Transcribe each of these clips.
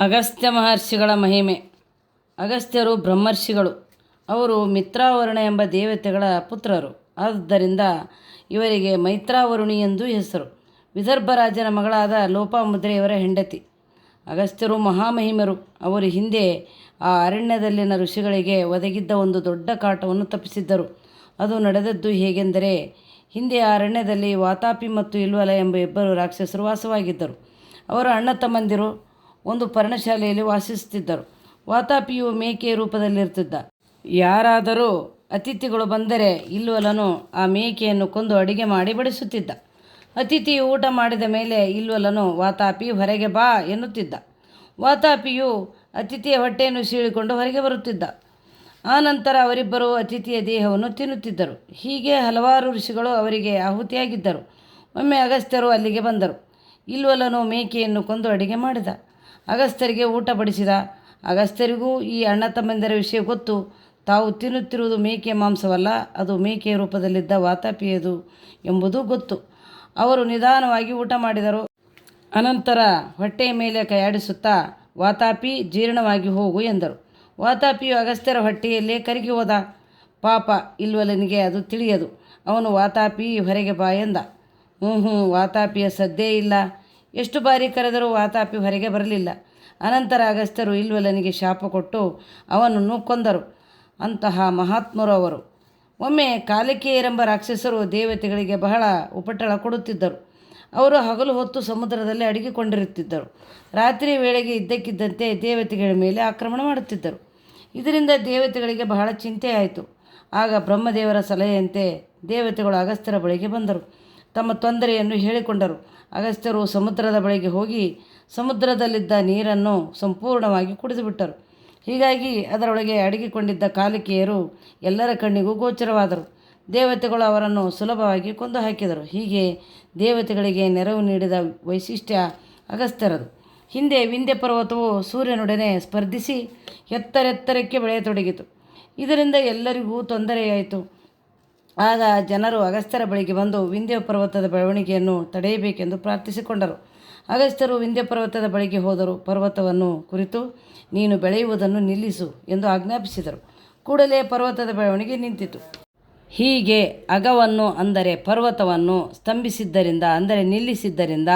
ಅಗಸ್ತ್ಯ ಮಹರ್ಷಿಗಳ ಮಹಿಮೆ. ಅಗಸ್ತ್ಯರು ಬ್ರಹ್ಮರ್ಷಿಗಳು. ಅವರು ಮಿತ್ರಾವರುಣ ಎಂಬ ದೇವತೆಗಳ ಪುತ್ರರು. ಆದ್ದರಿಂದ ಇವರಿಗೆ ಮೈತ್ರಾವರುಣಿ ಎಂದು ಹೆಸರು. ವಿದರ್ಭ ರಾಜನ ಮಗಳಾದ ಲೋಪಾಮುದ್ರೆಯವರ ಹೆಂಡತಿ. ಅಗಸ್ತ್ಯರು ಮಹಾಮಹಿಮರು. ಅವರು ಹಿಂದೆ ಆ ಅರಣ್ಯದಲ್ಲಿನ ಋಷಿಗಳಿಗೆ ಒದಗಿದ್ದ ಒಂದು ದೊಡ್ಡ ಕಾಟವನ್ನು ತಪ್ಪಿಸಿದ್ದರು. ಅದು ನಡೆದದ್ದು ಹೇಗೆಂದರೆ, ಹಿಂದೆ ಆ ಅರಣ್ಯದಲ್ಲಿ ವಾತಾಪಿ ಮತ್ತು ಇಲ್ವಲ ಎಂಬ ಇಬ್ಬರು ರಾಕ್ಷಸರು ವಾಸವಾಗಿದ್ದರು. ಅವರ ಅಣ್ಣ ತಮ್ಮಂದಿರು. ಒಂದು ಪರ್ಣಶಾಲೆಯಲ್ಲಿ ವಾಸಿಸುತ್ತಿದ್ದರು. ವಾತಾಪಿಯು ಮೇಕೆ ರೂಪದಲ್ಲಿರ್ತಿದ್ದ ಯಾರಾದರೂ ಅತಿಥಿಗಳು ಬಂದರೆ ಇಲ್ವಲನು ಆ ಮೇಕೆಯನ್ನು ಕೊಂದು ಅಡಿಗೆ ಮಾಡಿ ಬಡಿಸುತ್ತಿದ್ದ. ಅತಿಥಿ ಊಟ ಮಾಡಿದ ಮೇಲೆ ಇಲ್ವಲನು, ವಾತಾಪಿ, ಹೊರಗೆ ಬಾ ಎನ್ನುತ್ತಿದ್ದ. ವಾತಾಪಿಯು ಅತಿಥಿಯ ಹೊಟ್ಟೆಯನ್ನು ಸೀಳಿಕೊಂಡು ಹೊರಗೆ ಬರುತ್ತಿದ್ದ. ಆನಂತರ ಅವರಿಬ್ಬರು ಅತಿಥಿಯ ದೇಹವನ್ನು ತಿನ್ನುತ್ತಿದ್ದರು. ಹೀಗೆ ಹಲವಾರು ಋಷಿಗಳು ಅವರಿಗೆ ಆಹುತಿಯಾಗಿದ್ದರು. ಒಮ್ಮೆ ಅಗಸ್ತ್ಯರು ಅಲ್ಲಿಗೆ ಬಂದರು. ಇಲ್ವಲನು ಮೇಕೆಯನ್ನು ಕೊಂದು ಅಡಿಗೆ ಮಾಡಿದ. ಅಗಸ್ತ್ಯರಿಗೆ ಊಟ ಬಡಿಸಿದ ಅಗಸ್ತ್ಯರಿಗೂ ಈ ಅಣ್ಣ ತಮ್ಮಂದಿರ ವಿಷಯ ಗೊತ್ತು. ತಾವು ತಿನ್ನುತ್ತಿರುವುದು ಮೇಕೆ ಮಾಂಸವಲ್ಲ, ಅದು ಮೇಕೆಯ ರೂಪದಲ್ಲಿದ್ದ ವಾತಾಪಿಯದು ಎಂಬುದು ಗೊತ್ತು. ಅವರು ನಿಧಾನವಾಗಿ ಊಟ ಮಾಡಿದರು. ಅನಂತರ ಹೊಟ್ಟೆಯ ಮೇಲೆ ಕೈಯಾಡಿಸುತ್ತಾ, ವಾತಾಪಿ, ಜೀರ್ಣವಾಗಿ ಹೋಗು ಎಂದರು. ವಾತಾಪಿಯು ಅಗಸ್ತ್ಯರ ಹೊಟ್ಟೆಯಲ್ಲೇ ಕರಗಿ ಹೋದ. ಪಾಪ, ಇಲ್ವಲನಿಗೆ ಅದು ತಿಳಿಯದು. ಅವನು ವಾತಾಪಿ ಹೊರಗೆ ಬಾ ಎಂದ. ಹ್ಞೂ ಹ್ಞೂ ವಾತಾಪಿಯ ಸದ್ದೇ ಇಲ್ಲ. ಎಷ್ಟು ಬಾರಿ ಕರೆದರೂ ವಾತಾಪಿ ಹೊರಗೆ ಬರಲಿಲ್ಲ. ಅನಂತರ ಅಗಸ್ತ್ಯರು ಇಲ್ವಲನಿಗೆ ಶಾಪ ಕೊಟ್ಟು ಅವನನ್ನು ಕೊಂದರು. ಅಂತಹ ಮಹಾತ್ಮರು ಅವರು. ಒಮ್ಮೆ ಕಾಲಿಕೆಯರೆಂಬ ರಾಕ್ಷಸರು ದೇವತೆಗಳಿಗೆ ಬಹಳ ಉಪಟಳ ಕೊಡುತ್ತಿದ್ದರು. ಅವರು ಹಗಲು ಹೊತ್ತು ಸಮುದ್ರದಲ್ಲಿ ಅಡಗಿಕೊಂಡಿರುತ್ತಿದ್ದರು. ರಾತ್ರಿ ವೇಳೆಗೆ ಇದ್ದಕ್ಕಿದ್ದಂತೆ ದೇವತೆಗಳ ಮೇಲೆ ಆಕ್ರಮಣ ಮಾಡುತ್ತಿದ್ದರು. ಇದರಿಂದ ದೇವತೆಗಳಿಗೆ ಬಹಳ ಚಿಂತೆ ಆಯಿತು ಆಗ ಬ್ರಹ್ಮದೇವರ ಸಲಹೆಯಂತೆ ದೇವತೆಗಳು ಅಗಸ್ತ್ಯರ ಬಳಿಗೆ ಬಂದರು. ತಮ್ಮ ತೊಂದರೆಯನ್ನು ಹೇಳಿಕೊಂಡರು. ಅಗಸ್ತ್ಯರು ಸಮುದ್ರದ ಬಳಿಗೆ ಹೋಗಿ ಸಮುದ್ರದಲ್ಲಿದ್ದ ನೀರನ್ನು ಸಂಪೂರ್ಣವಾಗಿ ಕುಡಿದುಬಿಟ್ಟರು. ಹೀಗಾಗಿ ಅದರೊಳಗೆ ಅಡಗಿಕೊಂಡಿದ್ದ ಕಾಲಿಕೆಯರು ಎಲ್ಲರ ಕಣ್ಣಿಗೂ ಗೋಚರವಾದರು. ದೇವತೆಗಳು ಅವರನ್ನು ಸುಲಭವಾಗಿ ಕೊಂದು ಹಾಕಿದರು ಹೀಗೆ ದೇವತೆಗಳಿಗೆ ನೆರವು ನೀಡಿದ ವೈಶಿಷ್ಟ್ಯ ಅಗಸ್ತ್ಯರದು. ಹಿಂದೆ ವಿಂಧ್ಯ ಪರ್ವತವು ಸೂರ್ಯನೊಡನೆ ಸ್ಪರ್ಧಿಸಿ ಎತ್ತರೆತ್ತರಕ್ಕೆ ಬೆಳೆಯತೊಡಗಿತು. ಇದರಿಂದ ಎಲ್ಲರಿಗೂ ತೊಂದರೆಯಾಯಿತು. ಆಗ ಜನರು ಅಗಸ್ತ್ಯರ ಬಳಿಗೆ ಬಂದು ವಿಂಧ್ಯ ಪರ್ವತದ ಬೆಳವಣಿಗೆಯನ್ನು ತಡೆಯಬೇಕೆಂದು ಪ್ರಾರ್ಥಿಸಿಕೊಂಡರು. ಅಗಸ್ತ್ಯರು ವಿಂಧ್ಯ ಪರ್ವತದ ಬಳಿಗೆ ಹೋದರು. ಪರ್ವತವನ್ನು ಕುರಿತು ನೀನು ಬೆಳೆಯುವುದನ್ನು ನಿಲ್ಲಿಸು ಎಂದು ಆಜ್ಞಾಪಿಸಿದರು. ಕೂಡಲೇ ಪರ್ವತದ ಬೆಳವಣಿಗೆ ನಿಂತಿತು. ಹೀಗೆ ಅಗವನ್ನು ಅಂದರೆ ಪರ್ವತವನ್ನು ಸ್ತಂಭಿಸಿದ್ದರಿಂದ ಅಂದರೆ ನಿಲ್ಲಿಸಿದ್ದರಿಂದ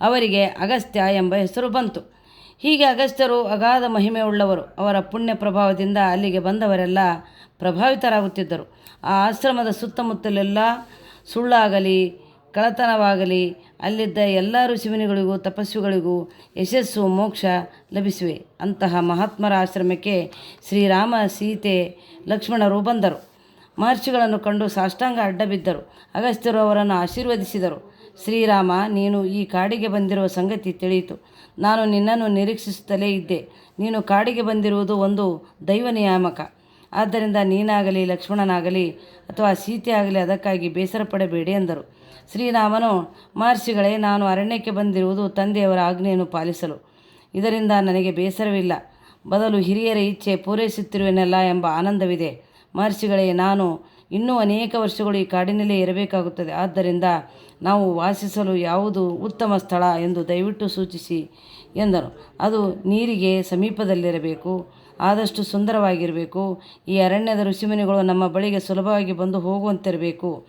ಅವರಿಗೆ ಅಗಸ್ತ್ಯ ಎಂಬ ಹೆಸರು ಬಂತು. ಹೀಗೆ ಅಗಸ್ತ್ಯರು ಅಗಾಧ ಮಹಿಮೆ ಉಳ್ಳವರು ಅವರ ಪುಣ್ಯ ಪ್ರಭಾವದಿಂದ ಅಲ್ಲಿಗೆ ಬಂದವರೆಲ್ಲ ಪ್ರಭಾವಿತರಾಗುತ್ತಿದ್ದರು. ಆ ಆಶ್ರಮದ ಸುತ್ತಮುತ್ತಲೆಲ್ಲ ಸುಳ್ಳಾಗಲಿ ಕಳತನವಾಗಲಿ ಅಲ್ಲಿದ್ದ ಎಲ್ಲ ಋಷಿಮುನಿಗಳಿಗೂ, ತಪಸ್ವಿಗಳಿಗೂ ಯಶಸ್ಸು, ಮೋಕ್ಷ ಲಭಿಸಿವೆ. ಅಂತಹ ಮಹಾತ್ಮರ ಆಶ್ರಮಕ್ಕೆ ಶ್ರೀರಾಮ, ಸೀತೆ, ಲಕ್ಷ್ಮಣರು ಬಂದರು. ಮಹರ್ಷಿಗಳನ್ನು ಕಂಡು ಸಾಷ್ಟಾಂಗ ಅಡ್ಡ ಬಿದ್ದರು ಅಗಸ್ತ್ಯರು ಅವರನ್ನು ಆಶೀರ್ವದಿಸಿದರು. ಶ್ರೀರಾಮ, ನೀನು ಈ ಕಾಡಿಗೆ ಬಂದಿರುವ ಸಂಗತಿ ತಿಳಿಯಿತು. ನಾನು ನಿನ್ನನ್ನು ನಿರೀಕ್ಷಿಸುತ್ತಲೇ ಇದ್ದೆ. ನೀನು ಕಾಡಿಗೆ ಬಂದಿರುವುದು ಒಂದು ದೈವ ನಿಯಾಮಕ. ಆದ್ದರಿಂದ ನೀನಾಗಲಿ, ಲಕ್ಷ್ಮಣನಾಗಲಿ, ಅಥವಾ ಸೀತೆ ಆಗಲಿ ಅದಕ್ಕಾಗಿ ಬೇಸರ ಪಡಬೇಡಿ ಎಂದರು. ಶ್ರೀರಾಮನು, ಮಹರ್ಷಿಗಳೇ, ನಾನು ಅರಣ್ಯಕ್ಕೆ ಬಂದಿರುವುದು ತಂದೆಯವರ ಆಜ್ಞೆಯನ್ನು ಪಾಲಿಸಲು. ಇದರಿಂದ ನನಗೆ ಬೇಸರವಿಲ್ಲ. ಬದಲು ಹಿರಿಯರ ಇಚ್ಛೆ ಪೂರೈಸುತ್ತಿರುವೆನಲ್ಲ ಎಂಬ ಆನಂದವಿದೆ. ಮಹರ್ಷಿಗಳೇ, ನಾನು ಇನ್ನೂ ಅನೇಕ ವರ್ಷಗಳು ಈ ಕಾಡಿನಲ್ಲೇ ಇರಬೇಕಾಗುತ್ತದೆ. ಆದ್ದರಿಂದ ನಾವು ವಾಸಿಸಲು ಯಾವುದು ಉತ್ತಮ ಸ್ಥಳ ಎಂದು ದಯವಿಟ್ಟು ಸೂಚಿಸಿ ಎಂದರು. ಅದು ನೀರಿಗೆ ಸಮೀಪದಲ್ಲಿರಬೇಕು, ಆದಷ್ಟು ಸುಂದರವಾಗಿರಬೇಕು. ಈ ಅರಣ್ಯದ ಋಷಿಮುನಿಗಳು ನಮ್ಮ ಬಳಿಗೆ ಸುಲಭವಾಗಿ ಬಂದು ಹೋಗುವಂತಿರಬೇಕು.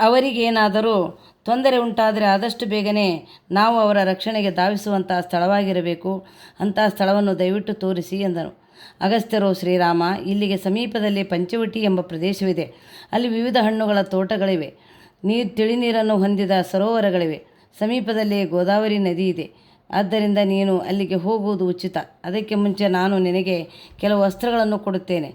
ಅವರಿಗೇನಾದರೂ ತೊಂದರೆ ಉಂಟಾದರೆ ಆದಷ್ಟು ಬೇಗನೆ ನಾವು ಅವರ ರಕ್ಷಣೆಗೆ ಧಾವಿಸುವಂತಹ ಸ್ಥಳವಾಗಿರಬೇಕು. ಅಂತಹ ಸ್ಥಳವನ್ನು ದಯವಿಟ್ಟು ತೋರಿಸಿ ಎಂದನು ಅಗಸ್ತ್ಯರು ಶ್ರೀರಾಮ, ಇಲ್ಲಿಗೆ ಸಮೀಪದಲ್ಲಿ ಪಂಚವಟಿ ಎಂಬ ಪ್ರದೇಶವಿದೆ. ಅಲ್ಲಿ ವಿವಿಧ ಹಣ್ಣುಗಳ ತೋಟಗಳಿವೆ. ನೀರು ತಿಳಿನೀರನ್ನು ಹೊಂದಿದ ಸರೋವರಗಳಿವೆ. ಸಮೀಪದಲ್ಲಿ ಗೋದಾವರಿ ನದಿ ಇದೆ ಆದ್ದರಿಂದ ನೀನು ಅಲ್ಲಿಗೆ ಹೋಗುವುದು ಉಚಿತ. ಅದಕ್ಕೆ ಮುಂಚೆ ನಾನು ನಿನಗೆ ಕೆಲವು ವಸ್ತ್ರಗಳನ್ನು ಕೊಡುತ್ತೇನೆ.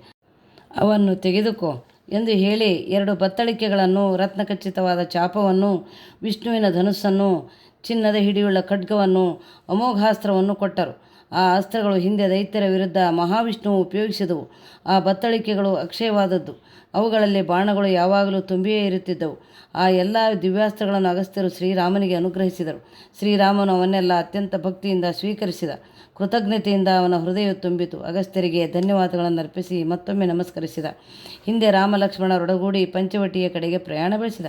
ಅವನ್ನು ತೆಗೆದುಕೋ ಎಂದು ಹೇಳಿ ಎರಡು ಬತ್ತಳಿಕೆಗಳನ್ನು ರತ್ನಖಚಿತವಾದ ಚಾಪವನ್ನು, ವಿಷ್ಣುವಿನ ಧನುಸ್ಸನ್ನು, ಚಿನ್ನದ ಹಿಡಿಯುಳ್ಳ ಖಡ್ಗವನ್ನು, ಅಮೋಘಾಸ್ತ್ರವನ್ನು ಕೊಟ್ಟರು. ಆ ಅಸ್ತ್ರಗಳು ಹಿಂದೆ ದೈತ್ಯರ ವಿರುದ್ಧ ಮಹಾವಿಷ್ಣುವು ಉಪಯೋಗಿಸಿದವು. ಆ ಬತ್ತಳಿಕೆಗಳು ಅಕ್ಷಯವಾದದ್ದು. ಅವುಗಳಲ್ಲಿ ಬಾಣಗಳು ಯಾವಾಗಲೂ ತುಂಬಿಯೇ ಇರುತ್ತಿದ್ದವು. ಆ ಎಲ್ಲ ದಿವ್ಯಾಸ್ತ್ರಗಳನ್ನು ಅಗಸ್ತ್ಯರು ಶ್ರೀರಾಮನಿಗೆ ಅನುಗ್ರಹಿಸಿದರು. ಶ್ರೀರಾಮನು ಅವನ್ನೆಲ್ಲ ಅತ್ಯಂತ ಭಕ್ತಿಯಿಂದ ಸ್ವೀಕರಿಸಿದ. ಕೃತಜ್ಞತೆಯಿಂದ ಅವನ ಹೃದಯ ತುಂಬಿತು. ಅಗಸ್ತ್ಯರಿಗೆ ಧನ್ಯವಾದಗಳನ್ನು ಅರ್ಪಿಸಿ ಮತ್ತೊಮ್ಮೆ ನಮಸ್ಕರಿಸಿದ. ಹಿಂದೆ ರಾಮ ಲಕ್ಷ್ಮಣರೊಡಗೂಡಿ ಪಂಚವಟಿಯ ಕಡೆಗೆ ಪ್ರಯಾಣ ಬೆಳೆಸಿದ.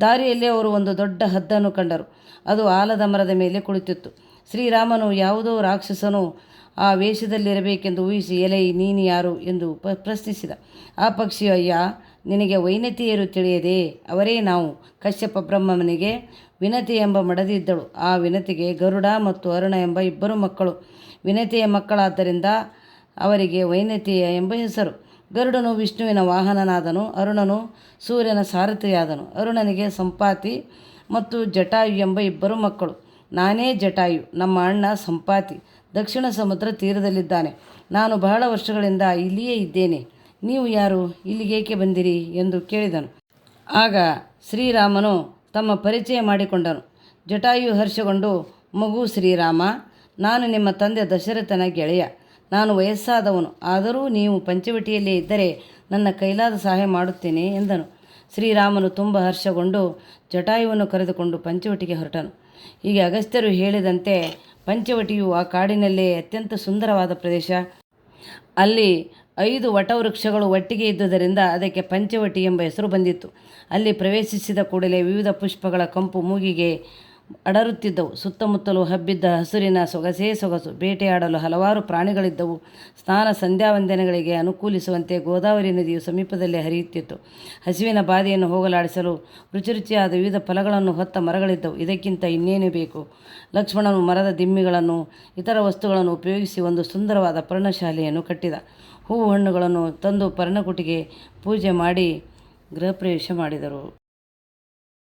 ದಾರಿಯಲ್ಲಿ ಅವರು ಒಂದು ದೊಡ್ಡ ಹದ್ದನ್ನು ಕಂಡರು. ಅದು ಆಲದ ಮರದ ಮೇಲೆ ಕುಳಿತಿತ್ತು. ಶ್ರೀರಾಮನು ಯಾವುದೋ ರಾಕ್ಷಸನು ಆ ವೇಷದಲ್ಲಿರಬೇಕೆಂದು ಊಹಿಸಿ, ಎಲೈ, ನೀನು ಯಾರು? ಎಂದು ಪ್ರಶ್ನಿಸಿದ. ಆ ಪಕ್ಷಿಯು ಅಯ್ಯ, ನಿನಗೆ ವೈನತಿಯರು ತಿಳಿಯದೆ? ಅವರೇ ನಾವು. ಕಶ್ಯಪ ಬ್ರಹ್ಮನಿಗೆ, ವಿನತಿ ಎಂಬ ಮಡದಿದ್ದಳು. ಆ ವಿನತಿಗೆ ಗರುಡ ಮತ್ತು ಅರುಣ ಎಂಬ ಇಬ್ಬರು ಮಕ್ಕಳು. ವಿನತಿಯ ಮಕ್ಕಳಾದ್ದರಿಂದ ಅವರಿಗೆ ವೈನತಿಯ ಎಂಬ ಹೆಸರು. ಗರುಡನು ವಿಷ್ಣುವಿನ ವಾಹನನಾದನು, ಅರುಣನು ಸೂರ್ಯನ ಸಾರಥಿಯಾದನು. ಅರುಣನಿಗೆ ಸಂಪಾತಿ ಮತ್ತು ಜಟಾಯು ಎಂಬ ಇಬ್ಬರು ಮಕ್ಕಳು. ನಾನೇ ಜಟಾಯು, ನಮ್ಮ ಅಣ್ಣ ಸಂಪಾತಿ, ದಕ್ಷಿಣ ಸಮುದ್ರ ತೀರದಲ್ಲಿದ್ದಾನೆ. ನಾನು ಬಹಳ ವರ್ಷಗಳಿಂದ ಇಲ್ಲಿಯೇ ಇದ್ದೇನೆ. ನೀವು ಯಾರು? ಇಲ್ಲಿಗೇಕೆ ಬಂದಿರಿ? ಎಂದು ಕೇಳಿದನು. ಆಗ ಶ್ರೀರಾಮನು ತಮ್ಮ ಪರಿಚಯ ಮಾಡಿಕೊಂಡನು. ಜಟಾಯು ಹರ್ಷಗೊಂಡು, ಮಗು ಶ್ರೀರಾಮ, ನಾನು ನಿಮ್ಮ ತಂದೆ ದಶರಥನ ಗೆಳೆಯ. ನಾನು ವಯಸ್ಸಾದವನು. ಆದರೂ ನೀವು ಪಂಚವಟಿಯಲ್ಲೇ ಇದ್ದರೆ ನನ್ನ ಕೈಲಾದ ಸಹಾಯ ಮಾಡುತ್ತೇನೆ ಎಂದನು. ಶ್ರೀರಾಮನು ತುಂಬ ಹರ್ಷಗೊಂಡು, ಜಟಾಯುವನ್ನು ಕರೆದುಕೊಂಡು ಪಂಚವಟಿಗೆ ಹೊರಟನು. ಹೀಗೆ ಅಗಸ್ತ್ಯರು ಹೇಳಿದಂತೆ ಪಂಚವಟಿಯು ಆ ಕಾಡಿನಲ್ಲೇ ಅತ್ಯಂತ ಸುಂದರವಾದ ಪ್ರದೇಶ. ಅಲ್ಲಿ ಐದು ವಟವೃಕ್ಷಗಳು ಒಟ್ಟಿಗೆ ಇದ್ದುದರಿಂದ ಅದಕ್ಕೆ ಪಂಚವಟಿ ಎಂಬ ಹೆಸರು ಬಂದಿತ್ತು. ಅಲ್ಲಿ ಪ್ರವೇಶಿಸಿದ ಕೂಡಲೇ ವಿವಿಧ ಪುಷ್ಪಗಳ ಕಂಪು ಮೂಗಿಗೆ ಅಡರುತ್ತಿದ್ದವು. ಸುತ್ತಮುತ್ತಲೂ ಹಬ್ಬಿದ್ದ ಹಸುರಿನ ಸೊಗಸೇ ಸೊಗಸು. ಬೇಟೆಯಾಡಲು ಹಲವಾರು ಪ್ರಾಣಿಗಳಿದ್ದವು. ಸ್ನಾನ ಸಂಧ್ಯಾವಂದನೆಗಳಿಗೆ ಅನುಕೂಲಿಸುವಂತೆ ಗೋದಾವರಿ ನದಿಯು ಸಮೀಪದಲ್ಲೇ ಹರಿಯುತ್ತಿತ್ತು. ಹಸಿವಿನ ಬಾಧೆಯನ್ನು ಹೋಗಲಾಡಿಸಲು ರುಚಿ ರುಚಿಯಾದ ವಿವಿಧ ಫಲಗಳನ್ನು ಹೊತ್ತ ಮರಗಳಿದ್ದವು. ಇದಕ್ಕಿಂತ ಇನ್ನೇನು ಬೇಕು? ಲಕ್ಷ್ಮಣನು ಮರದ ದಿಮ್ಮಿಗಳನ್ನು, ಇತರ ವಸ್ತುಗಳನ್ನು ಉಪಯೋಗಿಸಿ ಒಂದು ಸುಂದರವಾದ ಪರ್ಣಶಾಲೆಯನ್ನು ಕಟ್ಟಿದ. ಹೂವು ಹಣ್ಣುಗಳನ್ನು ತಂದು ಪರ್ಣಕುಟಿಗೆ ಪೂಜೆ ಮಾಡಿ ಗೃಹಪ್ರವೇಶ ಮಾಡಿದರು.